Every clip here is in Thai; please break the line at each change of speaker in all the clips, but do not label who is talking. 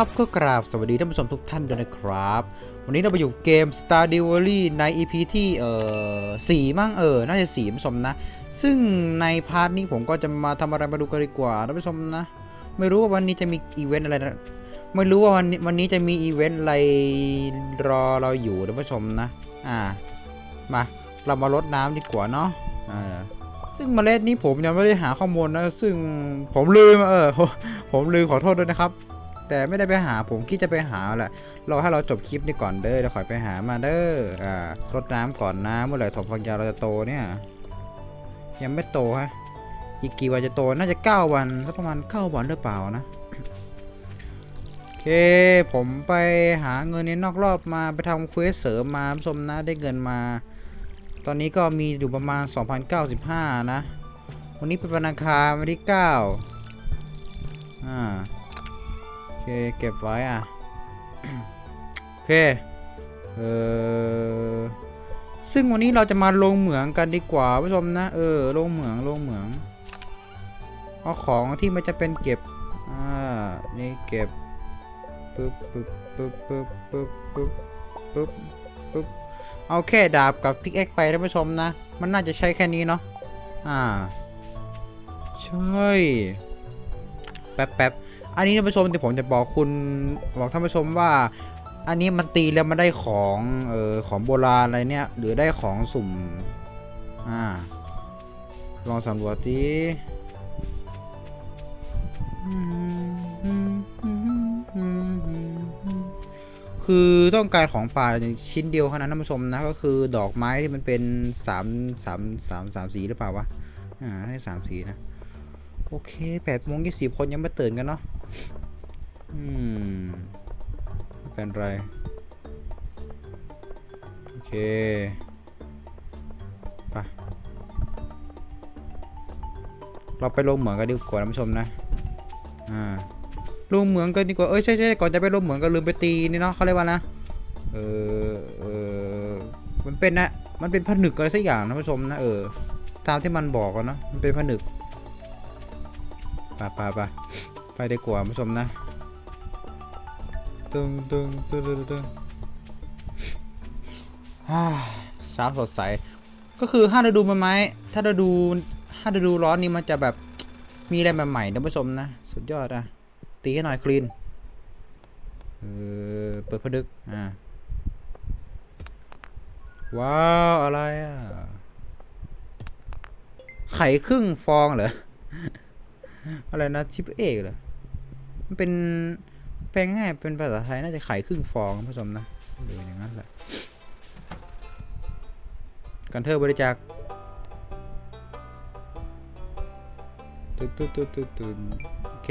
ครับก็กราบสวัสดีท่านผู้ชมทุกท่านด้วยนะครับ วันนี้เราไปอยู่เกม Star d e v o l y ใน EP ที่เอ่อสี่มั่งเออ น่าจะสี่ท่านผู้ชมนะ ซึ่งในพาร์ทนี้ผมก็จะมาทำอะไรมาดูกันดีกว่าท่านผู้ชมนะ ไม่รู้ว่าวันนี้จะมีอีเวนต์อะไรนะไม่รู้ว่าวันนี้วันนี้จะมีอีเวนต์อะไรรอเราอยู่ท่านผู้ชมนะ อ่า มาเรามาลดน้ำดีกว่าเนาะอ่าซึ่งเมล็ดนี้ผมยังไม่ได้หาข้อมูลนะ ซึ่งผมลืมเออผมลืมขอโทษด้วยนะครับ แต่ไม่ได้ไปหาผมคิดจะไปหาแหละรอให้เราจบคลิปนี้ก่อนเด้อเดี๋ยวขอยไปหามาเด้ออ่ารดน้ำก่อนนะเมื่อไหร่ถมฟังยาวเราจะโตเนี่ย ยังไม่โตฮะอีกกี่วันจะโตน่าจะ 9 วันสักประมาณ9วันหรือเปล่านะโอเค ผมไปหาเงินในนอกรอบมาไปทำเควสเสริมมาผู้ชมนะได้เงินมา ตอนนี้ก็มีอยู่ประมาณ 2,095 นะ วันนี้เป็นวันอังคารวันที่ 9 อ่า เคเก็บไว้อะ โอเค เออซึ่งวันนี้เราจะมาลงเหมืองกันดีกว่าผู้ชมนะ เออ ลงเหมือง ลงเหมือง เอาของที่มันจะเป็นเก็บ อ่า นี่เก็บ ปึ๊บปึ๊บปึ๊บปึ๊บปึ๊บปึ๊บปึ๊บปึ๊บเอาแค่ดาบกับพิกเอ็กไปท่านผู้ชมนะ มันน่าจะใช้แค่นี้เนาะ อ่า ใช่ แป๊บแป๊บ อันนี้ท่านผู้ชมที่ผมจะบอกคุณบอกท่านผู้ชมว่า อันนี้มันตีแล้วมันได้ของเออของโบราณอะไรเนี่ย หรือได้ของสุ่มอ่าลองสำรวจดิคือต้องการของป่าชิ้นเดียวเท่านั้นท่านผู้ชมนะก็คือดอกไม้ที่มันเป็นสามสามสามสามสีหรือเปล่าวะอ่าได้สามสีนะ โอเคแปดโมงยี่สิบคนยังไม่ตื่นกันเนาะอืมเป็นไร โอเคไปเราไปลงเหมืองกันดีกว่าท่านผู้ชมนะ อ่าลงเหมืองกันดีกว่า เอ้ยใช่ใช่ก่อนจะไปลงเหมืองก็ลืมไปตีนี่เนาะเขาเรียกว่านะ เออเออมันเป็นนะ มันเป็นผนึกอะไรสักอย่างนะท่านผู้ชมนะเออ ตามที่มันบอกกันเนาะมันเป็นผนึก ไปไปไปไปดีกว่าผู้ชมนะตึงตึงตึงตึงตึงฮ่าเช้าสดใส ก็คือห้าฤดูใบไม้ ถ้าฤดูห้าฤดูร้อนนี่มันจะแบบมีอะไรใหม่ๆท่านผู้ชมนะ สุดยอดอะ ตีให้หน่อยคลีนเออเปิดผนึก อ่า ว้าว อะไรอะ ไข่ครึ่งฟองเหรอ อะไรนะชิปเอกเหรอมันเป็นแปลงง่ายเป็นภาษาไทยน่าจะไข่ครึ่งฟองผู้ชมนะหรืออย่างนั้นแหละกันเทอร์บริจาคตึ๊ดตึ๊ดตึ๊ดตึ๊ดตึ๊ดโอเค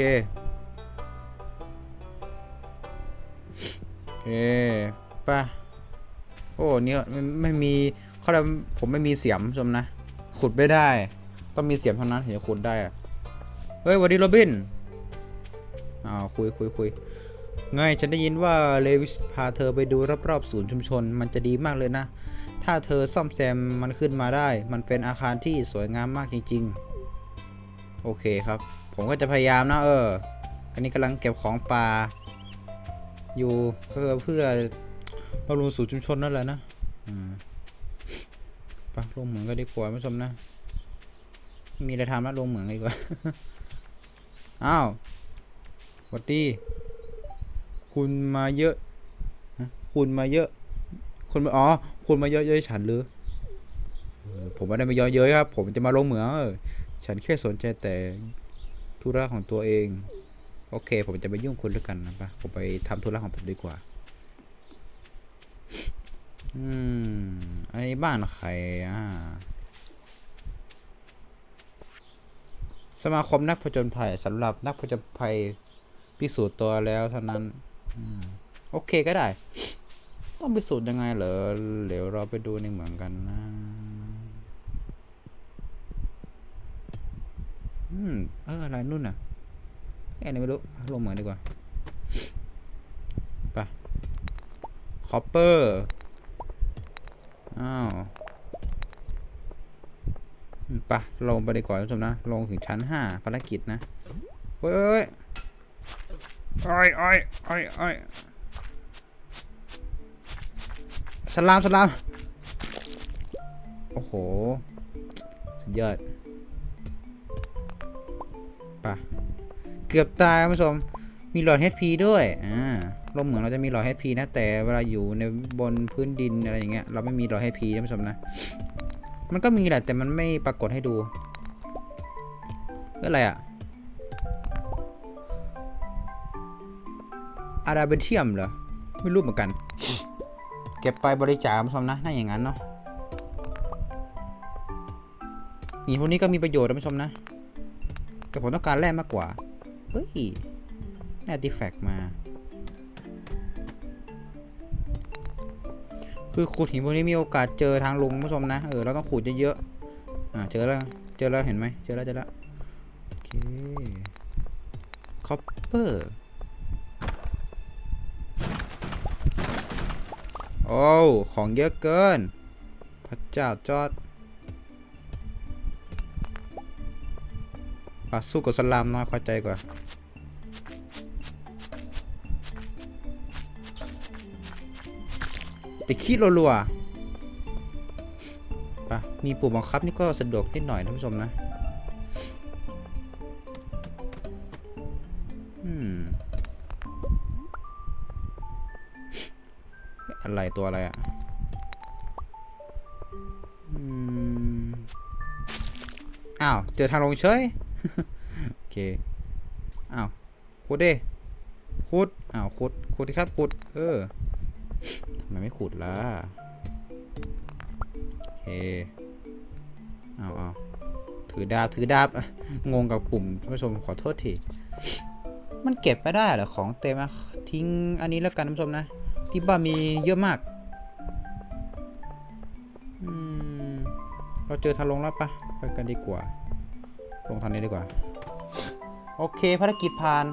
โอเคป่ะโอ้เนี่ยไม่ไม่มีเขาเรียกผมไม่มีเสียมผู้ชมนะ ขุดไม่ได้ ต้องมีเสียมเท่านั้นถึงจะขุดได้อะ เฮ้ยสวัสดีโรบินอ้าวคุยคุยคุยไงฉันได้ยินว่าเลวิสพาเธอไปดูรอบๆศูนย์ชุมชน มันจะดีมากเลยนะ ถ้าเธอซ่อมแซมมันขึ้นมาได้ มันเป็นอาคารที่สวยงามมากจริงๆ โอเคครับ ผมก็จะพยายามนะเอออันนี้กำลังเก็บของป่า อยู่เพื่อเพื่อบำรุงศูนย์ชุมชนนั่นแหละนะอืมไปลงเหมือนก็ดีกว่าผู้ชมนะ มีอะไรทำแล้วลงเหมืองดีกว่า อ้าววัดดีคุณมาเยอะคุณมาเยอะ คุณมาอ๋อ คุณมาเยอะเย้ยฉันหรือผมไม่ได้มาเยอะเย้ยครับ ผมจะมาลงเหมืองฉันแค่สนใจแต่ธุระของตัวเอง โอเค ผมจะไปยุ่งคุณแล้วกันนะปะผมไปทำธุระของผมดีกว่า อืมอันนี้บ้านใครอะ สมาคมนักผจญภัยสำหรับนักผจญภัยพิสูจน์ตัวแล้วเท่านั้นอโอเคก็ได้ ต้องพิสูจน์ยังไงเหรอเดี๋ยวเราไปดูในเหมืองกันนะอืมเอออะไรนู่นน่ะแค่ไหนไม่รู้ลงเหมืองดีกว่าไปคอปเปอร์อ้าวอืมไปะลงไปดีกว่าท่านผู้ชมนะ ลงถึงชั้นห้าภารกิจนะเฮ้ยเฮ้ยอ้อยอ้อยอ้อยอ้ยสลามสลาม โอ้โห สุดยอดไปะเกือบตายคุณผู้ชม มีหลอด HP ด้วย อ่าลมเหมือนเราจะมีหลอด HP นะ แต่เวลาอยู่ในบนพื้นดินอะไรอย่างเงี้ย เราไม่มีหลอด HP ท่านผู้ชมนะ มันก็มีแหละ แต่มันไม่ปรากฏให้ดูเรื่ออะไรอะอาราเบเทียมเหรอ ไม่รู้เหมือนกัน เก็บไปบริจาคท่านผู้ชมนะ น่าอย่างนั้นเนาะหินพวกนี้ก็มีประโยชน์ท่านผู้ชมนะ แต่ผมต้องการแร่มากกว่า เฮ้ยแร่ติแฟกมา คือขุดหินพวกนี้มีโอกาสเจอทางลงผู้ชมนะ เออเราต้องขุดเยอะๆ อ่าเจอแล้ว เจอแล้วเห็นไหมเจอแล้วเจอแล้วโอเคคอปเปอร์โอ้ของเยอะเกิน พระเจ้าจอดอะสู้กับสลามน้อยเข้าใจกว่า แต่คิดรัวๆปะมีปุ่มบังคับนี่ก็สะดวกนิดหน่อยท่านผู้ชมนะอืมอะไรตัวอะไรอะอืมอ้าว เจอทางลงเฉย โอเค อ้าวขุดดิขุด อ้าวขุดขุดครับขุด เออ ทำไมไม่ขุดละโอเคอ้าวอ้าถือดาบถือดาบงงกับปุ่มท่านผู้ชมขอโทษทีมันเก็บไม่ได้เหรอของเต็มอะทิ้งอันนี้แล้วกันท่านผู้ชมนะ ที่บ้านมีเยอะมากเราเจอทางลงแล้วปะไปกันดีกว่า ลงทางนี้ดีกว่า โอเคภารกิจผ่าน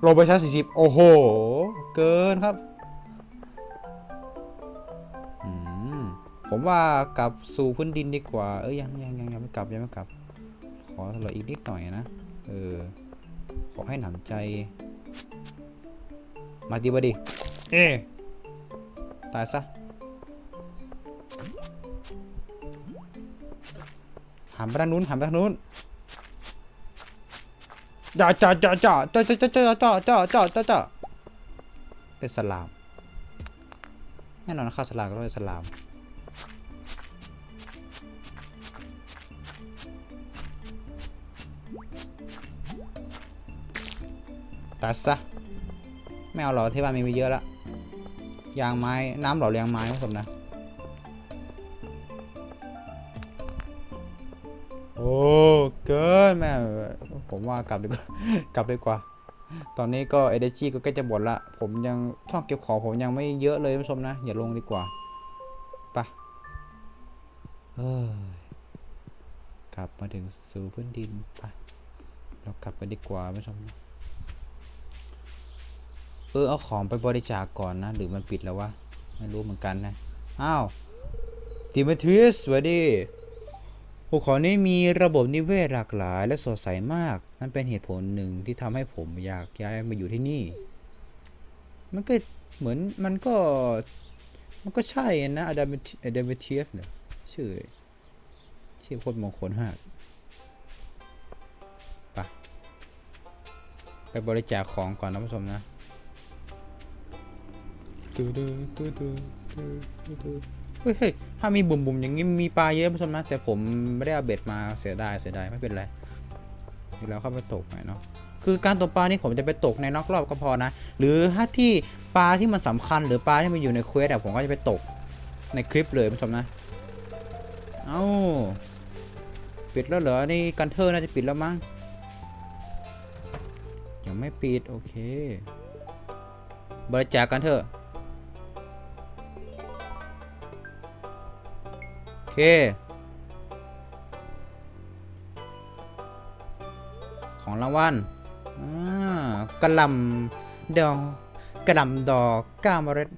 โรเบอร์ชัน40 โอ้โห เกินครับ ผมว่ากลับสู่พื้นดินดีกว่า เอ้ยยังยังยังยังไม่กลับยังไม่กลับ ขอเลืออีกนิดหน่อยนะ เออ ขอให้หนำใจ มาดีบดี เอ๊ะตายซะ หันไปทางนู้นหันไปทางนู้นจ่าจ่าจ่าจ่าจ่าจ่าจ่าจ่าจ่าจ่าจ่าจ่าเป็นสลาม แน่นอนค่าสลามก็ต้องเป็นสลาม ตัดซะไม่เอาหรอที่บ้านมีไปเยอะแล้วยางไม้น้ำหล่อเลี้ยงไม้ผสมนะ โอ้เกินแม่ผมว่ากลับดีกว่ากลับดีกว่า ตอนนี้ก็เอเดจีก็ใกล้จะหมดละ ผมยังช่องเก็บของผมยังไม่เยอะเลยท่านผู้ชมนะ อย่าลงดีกว่าไปะเอ้ยกลับมาถึงสู่พื้นดินไปเรากลับกันดีกว่าท่านผู้ชม เออเอาของไปบริจาคก่อนนะ หรือมันปิดแล้ววะ ไม่รู้เหมือนกันนะ อ้าวดิมิทริสสวัสดีภูเขานี้มีระบบนิเวศหลากหลาย และสดใสมาก นั่นเป็นเหตุผลหนึ่งที่ทำให้ผมอยากย้ายมาอยู่ที่นี่ มันก็เหมือนมันก็ มันก็ใช่นะอดัมอดัมเทียฟเนี่ยชื่อ ชื่อโคตรมงคลมากไปไปบริจาคของก่อนนะผู้ชมนะ ดูดูดูดูดูดูเฮ้ยเฮ้ยถ้ามีบุ่มบุ่มๆอย่างนี้มีปลาเยอะผู้ชมนะ แต่ผมไม่ได้เอาเบ็ดมาเสียดายเสียดายไม่เป็นไรดูแล้วเข้าไปตกหน่อยเนาะคือการตกปลานี่ผมจะไปตกในนอกรอบก็พอนะ หรือถ้าที่ปลาที่มันสำคัญหรือปลาที่มันอยู่ในเควสอะผมก็จะไปตกในคลิปเลยผู้ชมนะ เอ้าปิดแล้วเหรอ นี่กันเทอร์น่าจะปิดแล้วมั้ง ยังไม่ปิด โอเค บริจาคกันเถอะ เค ของรางวัลกระลำดอกกระลำดอกก้าเมล็ด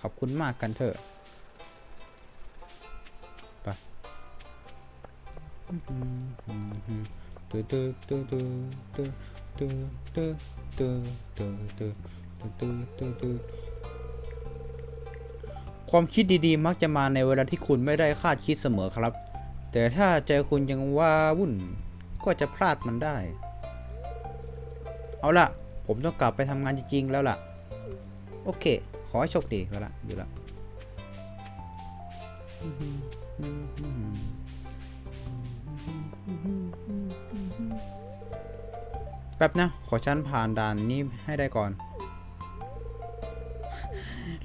ขอบคุณมากกันเถอะไป ความคิดดีๆ มักจะมาในเวลาที่คุณไม่ได้คาดคิดเสมอครับ แต่ถ้าใจคุณยังว้าวุ่น ก็จะพลาดมันได้ เอาล่ะ ผมต้องกลับไปทำงานจริงๆ แล้วล่ะ โอเค ขอให้โชคดีแล้วล่ะอยู่ละแป๊บนะ ขอฉันผ่านด่านนี้ให้ได้ก่อน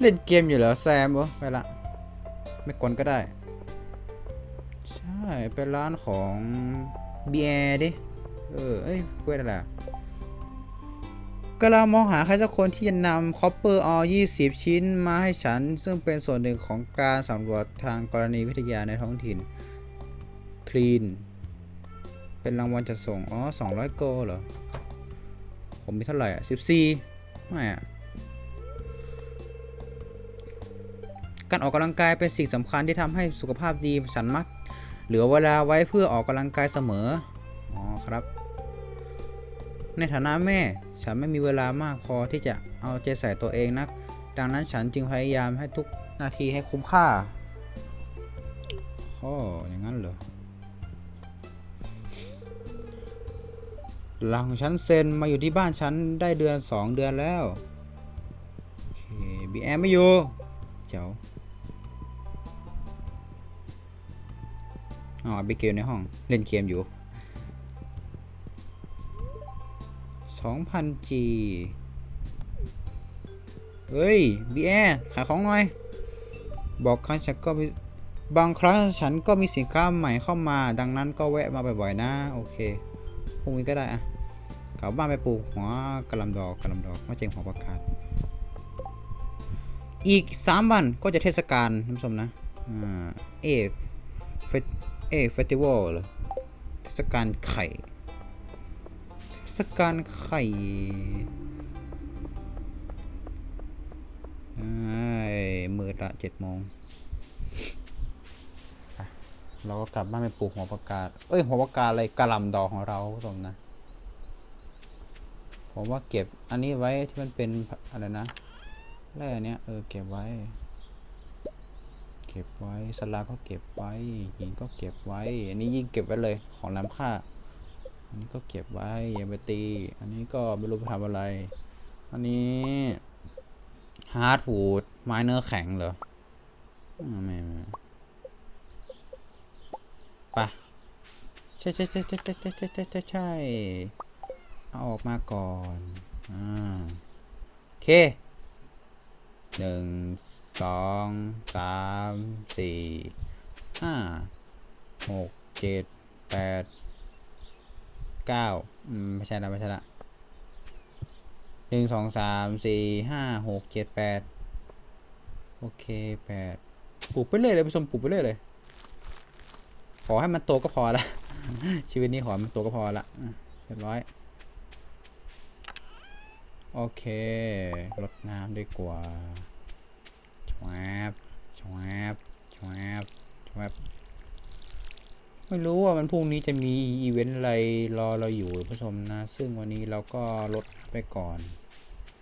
เล่นเกมอยู่เหรอแซมเออไปละ ไม่กวนก็ได้ ใช่เป็นร้านของเบียร์ดิ เออ เอ้ยคุยอะไรกำลังมองหาใครสักคนที่จะนำคอปเปอร์ออ20 ชิ้นมาให้ฉัน ซึ่งเป็นส่วนหนึ่งของการสำรวจทางกรณีวิทยาในท้องถิ่นทรีน เป็นรางวัลจัดส่ง อ๋อ 200 โกเหรอ ผมมีเท่าไหร่อะ 14 ไม่อะ การออกกำลังกายเป็นสิ่งสำคัญที่ทำให้สุขภาพดีฉันมัก เหลือเวลาไว้เพื่อออกกำลังกายเสมอ อ๋อครับ ในฐานะแม่ ฉันไม่มีเวลามากพอที่จะเอาใจใส่ตัวเองนัก ดังนั้นฉันจึงพยายามให้ทุกนาทีให้คุ้มค่าโอ้อย่างนั้นเหรอหลังของฉันเซ็นมาอยู่ที่บ้านฉันได้เดือน 2 เดือนแล้ว โอเคบีแอมไม่อยู่ เจ้า อ๋อบิเกลในห้องเล่นเกมอยู่ 2,000G เฮ้ยบีแอขายของหน่อย บอกครั้งฉันก็มีบางครั้งฉันก็มีสินค้าใหม่เข้ามา ดังนั้นก็แวะมาบ่อยๆนะ โอเคพรุ่งนี้ก็ได้อะกลับบ้านไปปลูกหัวกระลำดอกกระลำดอกมาเจงหัวประกาศอีก 3 วันก็จะเทศกาลท่านผู้ชมนะ อ่า เอฟ เอฟเฟสติวัลเหรอเทศกาลไข่เทศกาลไข่ไอ้มืดละเจ็ดโมงเราก็กลับบ้านไปปลูกหัวประกาศเอ้ย หัวประกาศอะไรกระลำดอกของเราท่านผู้ชมนะ ผมว่าเก็บอันนี้ไว้ที่มันเป็นอะไรนะแร่เนี้ยเออเก็บไว้ ก็บไว้สลาก็เก็บไว้หินก็เก็บไว้ อันนี้ยิ่งเก็บไว้เลยของล้ำค่า อันนี้ก็เก็บไว้อย่าไปตี อันนี้ก็ไม่รู้ไปทำอะไร อันนี้ฮาร์ดวูดไม้เนื้อแข็งเหรอไม่ไม่ไปใช่ใช่ใช่ใช่ใช่ใช่ใช่ใช่ใช่ใช่เอาออกมาก่อน อ่าโอเคหนึ่ง สองสามสี่ห้าหกเจ็ดแปดเก้าไม่ใช่ละไม่ใช่ละหนึ่งสองสามสี่ห้าหกเจ็ดแปดโอเคแปดปลูกไปเรื่อยเลยผู้ชมปลูกไปเรื่อยเลย ขอให้มันโตก็พอละ ชีวิตนี้ขอให้มันโตก็พอละเรียบร้อย โอเครดน้ำดีกว่า วบชวบชวบชวบไม่รู้ว่ามันพรุ่งนี้จะมีอีเวนต์อะไรรอเราอยู่ผู้ชมนะ ซึ่งวันนี้เราก็ลดไปก่อน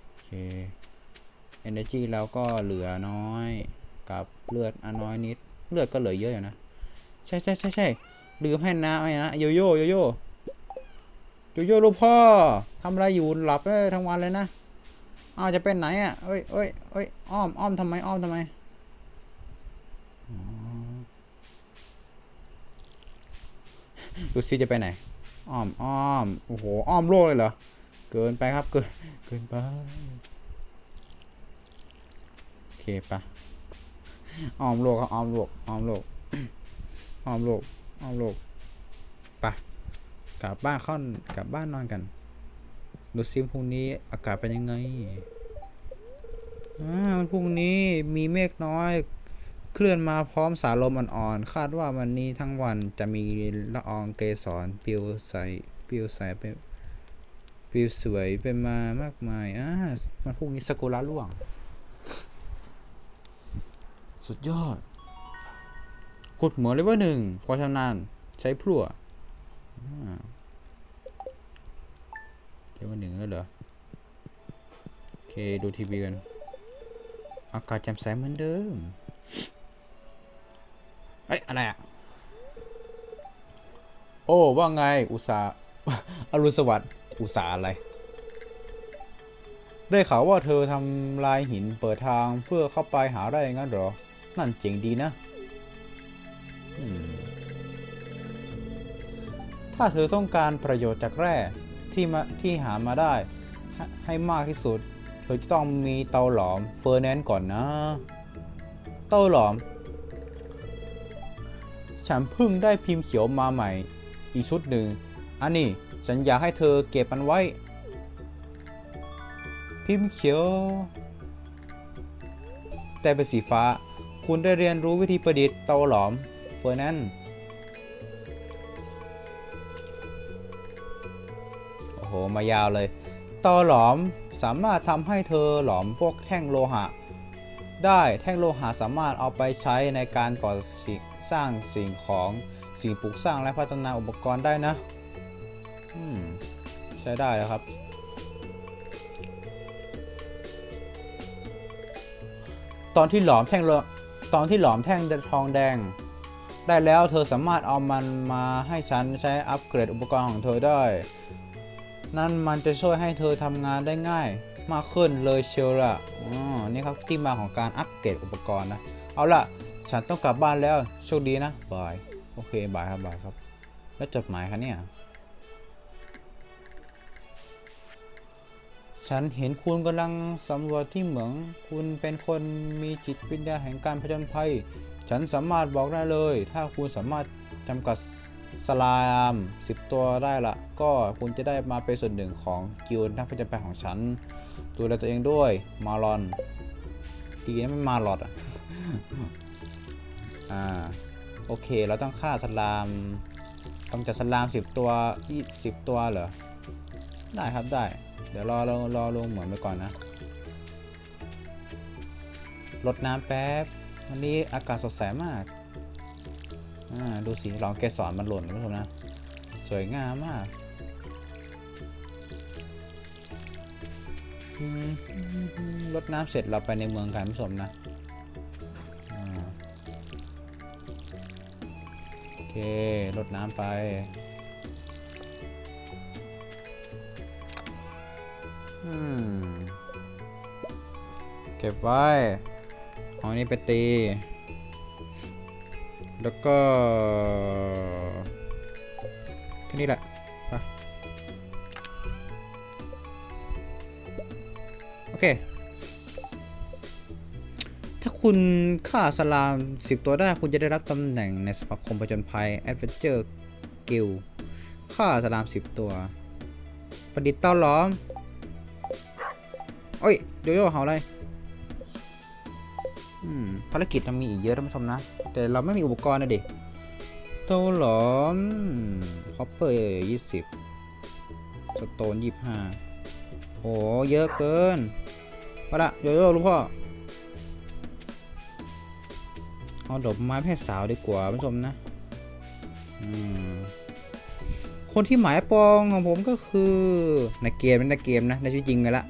โอเค Energy เราก็เหลือน้อยกับเลือดอน้อยนิด เลือดก็เหลือเยอะอยู่นะ ใช่ใช่ใช่ใช่ลืมให้นะไอ้นะโยโย่โยโย่โยโย่ลูกพ่อทำอะไรอยู่หลับทั้งวันเลยนะ อ้าวจะเป็นไหนอะเอ้ยเอ้ยเอ้ยอ้อมอ้อมทำไมอ้อมทำไมดูซิจะไปไหน อ้อมอ้อมโอ้โหอ้อมโลกเลยเหรอ เกินไปครับ เกินเกินไปโอเคปะอ้อมโลกครับอ้อมโลกอ้อมโลกอ้อมโลกอ้อมโลกปะกลับบ้านเข้ากลับบ้านนอนกัน ดูซิพรุ่งนี้อากาศเป็นยังไงอ่าวันพรุ่งนี้มีเมฆน้อย เคลื่อนมาพร้อมสาลมอ่อนๆ คาดว่าวันนี้ทั้งวันจะมีละอองเกสรปลิวใสปลิวใสไปปลิวสวยไปมามากมายอ่าวันพรุ่งนี้สกุระร่วง สุดยอด ขุดเหมือเลยว่าหนึ่งความชำนาญใช้พลั่วอ่า ดี๋ยววันหนึ่งแล้วเหรอ โอเค ดูทีวีกัน อากาศแจ่มใสเหมือนเดิมเอ้ย อะไรอะ โอ้ ว่าไง อุตสาอรุณสวัสดิ์ อุตสาอะไร ได้ข่าวว่าเธอทำลายหินเปิดทางเพื่อเข้าไปหาได้งั้นเหรอ นั่นเจ๋งดีนะถ้าเธอต้องการประโยชน์จากแร่ ที่มาที่หามาได้ ให้มากที่สุด เธอจะต้องมีเตาหลอมเฟอร์แนนซ์ก่อนนะ เตาหลอม ฉันเพิ่งได้พิมพ์เขียวมาใหม่ อีกชุดหนึ่ง อันนี้ฉันอยากให้เธอเก็บมันไว้ พิมพ์เขียว แต่เป็นสีฟ้า คุณได้เรียนรู้วิธีประดิษฐ์เตาหลอมเฟอร์แนน หมายาวเลยตาหลอมสามารถทำให้เธอหลอมพวกแท่งโลหะ ได้แท่งโลหะสามารถเอาไปใช้ในการก่อสิ่งสร้างสิ่งของสิ่งปลูกสร้างและพัฒนาอุปกรณ์ได้นะอืมใช้ได้แล้วครับ ตอนที่หลอมแท่งตอนที่หลอมแท่งทองแดง ได้แล้วเธอสามารถเอามันมาให้ฉันใช้อัปเกรดอุปกรณ์ของเธอได้ นั่นมันจะช่วยให้เธอทำงานได้ง่าย มากขึ้นเลยเชียวล่ะอ๋อนี่ครับที่มาของการอัปเกรดอุปกรณ์นะ เอาล่ะ ฉันต้องกลับบ้านแล้ว โชคดีนะ บาย โอเค บายครับ บายครับ แล้วจดหมายคะเนี่ย ฉันเห็นคุณกำลังสำรวจที่เหมือง คุณเป็นคนมีจิตวิญญาแห่งการผจญภัย ฉันสามารถบอกได้เลย ถ้าคุณสามารถจำกัด สลาม10 ตัวได้ละ ก็คุณจะได้มาเป็นส่วนหนึ่งของกิลด์นักผจญภัยของฉัน ดูแลตัวเองด้วย มารอน ดีนะไม่มาหลอดอะ อ่า โอเค เราต้องฆ่าสลาม ต้องจัดสลาม 10 ตัว20ตัวเหรอ ได้ครับได้ เดี๋ยวรอรอรอลงเหมือนไปก่อนนะรดน้ำแป๊บ วันนี้อากาศสดใสมาก ดูสิลองเกสรมันหล่นคุณผู้ชมนะสวยงามมากรดน้ำเสร็จเราไปในเมืองกันผู้ชมนะโอเครดน้ำไปเก็บไว้เอาอันนี้ไปตี แล้วก็แค่นี้แหละโอเค ถ้าคุณฆ่าสลาม 10 ตัวได้ คุณจะได้รับตำแหน่งในสมาคมผจญภัย Adventure Guild ฆ่าสลาม 10 ตัว ประดิษฐ์เต้าล้อมโอ้ยโยโย่เห่าอะไรอืมภารกิจเรามีอีกเยอะท่านผู้ชมนะ แต่เราไม่มีอุปกรณ์นะดิเต้าหลอมคอปเปอร์ยี่สิบสโตนยี่ห้าโหเยอะเกินมาละโยโย่ลุงพ่อ เอาดอกไม้ให้สาวดีกว่าผู้ชมนะมคนที่หมายปองของผมก็คือในเกมในเกมนะ ในชีวิตจริงเลยละ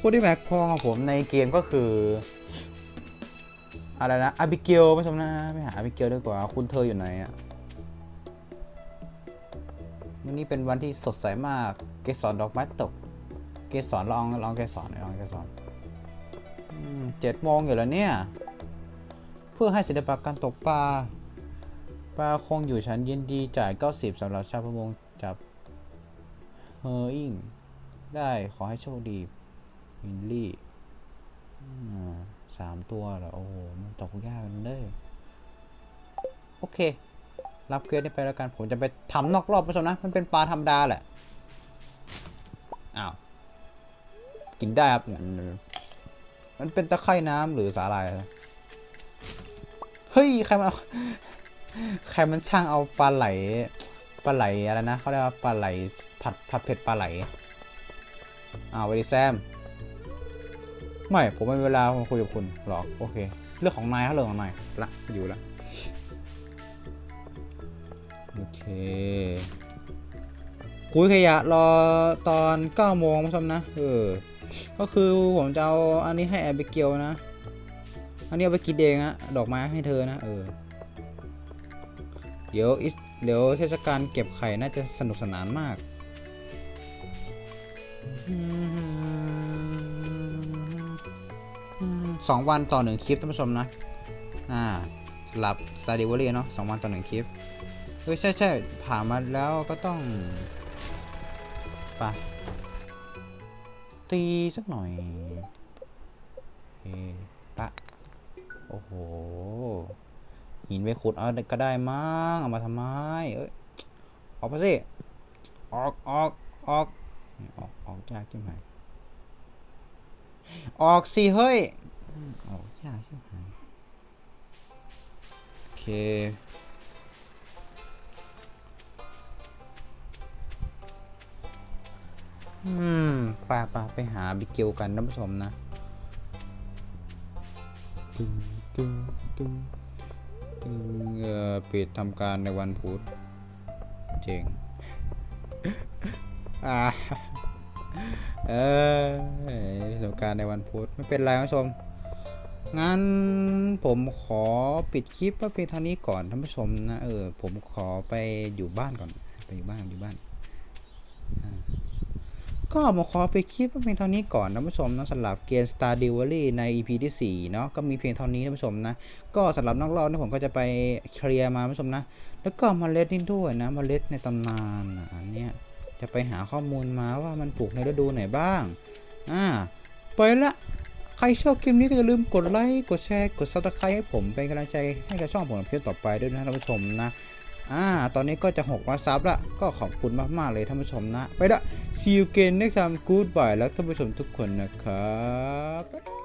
คนที่หมายปองของผมในเกมก็คือ อะไรนะอาบิเกลไม่ชมนะไปหาอาบิเกลดีกว่า คุณเธออยู่ไหนอะวันนี้เป็นวันที่สดใสมาก เกสรดอกไม้ตก เกสรลองลองเกสรลองเกสรเจ็ดโมงอยู่แล้วเนี่ย เพื่อให้ศิลปะการตกปลา ปลาคงอยู่ชั้นยินดีจ่าย 90สำหรับชาวประมงจับเฮอร์อิงได้ขอให้โชคดีวินลี่ สามตัวเหรอโอ้โหมันตกยากกันเลยโอเค รับเควสนี้ไปแล้วกัน ผมจะไปทำนอกรอบผู้ชมนะ มันเป็นปลาธรรมดาแหละ อ้าว กินได้ครับงั้นมันเป็นตะไคร่น้ำหรือสาหร่าย เฮ้ย ใครมาใครมันช่างเอาปลาไหล ปลาไหลอะไรนะ เขาเรียกว่าปลาไหลผัดผัดเผ็ดปลาไหล อ้าวสวัสดีแซม ไม่ ผมไม่มีเวลามาคุยกับคุณหรอก โอเค เรื่องของนายเขาเรื่องของนายละอยู่ละโอเคคุยขยะรอตอน9โมงผู้ชมนะเออก็คือผมจะเอาอันนี้ให้แอบไปเกียวนะ อันนี้เอาไปกินเองอะดอกไม้ให้เธอนะเออ เดี๋ยวอิเดี๋ยวเทศกาลเก็บไข่น่าจะสนุกสนานมาก สองวันต่อหนึ่งคลิปท่านผู้ชมนะ อ่าสลับ s t a r d i v a l y เนาะสองวันต่อหนึ่งคลิปเฮ้ยใช่ใช่ผ่านมาแล้วก็ต้องไปตีสักหน่อยโอเคปะโอ้โห หินไปขุดเอาก็ได้มั้งเอามาทำไมเอ้ยออกมาสิออกออกออกออกออกยากใช่ไหมออกสิเฮ้ย ออกยากใช่ไหมโอเคอืมป่าป่าไปหาบิเกลกันท่านผู้ชมนะตึงตึงตึงตึงเอ่อปิดทำการในวันพุธเจ๋งอ่าเออทำการในวันพุธไม่เป็นไรท่านผู้ชม งั้นผมขอปิดคลิปไว้เพียงเท่านี้ก่อนท่านผู้ชมนะเออผมขอไปอยู่บ้านก่อนไปอยู่บ้านอยู่บ้าน ก็มาขอไปคลิปไว้เพียงเท่านี้ก่อนท่านผู้ชมนะสำหรับเกม Star d e v a l y ใน EP ที่4เนาะก็มีเพียงเท่านี้ท่านผู้ชมนะก็สำหรับนักเล่าเนี่ยผมก็จะไปเคลียร์มาท่านผู้ชมนะ แล้วก็มาเล็ดนี่ด้วยนะมาเล็ดในตำนานอันเนี้ยจะไปหาข้อมูลมาว่ามันปลูกในฤดูไหนบ้างอ่าไปละ ครชอบคลิปนี้ก็อย่าลืมกดไลค์ กดแชร์ กดซับสไครต์ให้ผมเป็นกำลังใจให้กับช่องผมในคลิปต่อไปด้วยนะท่านผู้ชมนะ อ่า ตอนนี้ก็จะ6ร้อยซับละ ก็ขอบคุณมากๆเลยท่านผู้ชมนะ ไปละ see you again next time goodbye แล้วท่านผู้ชมทุกคนนะครับ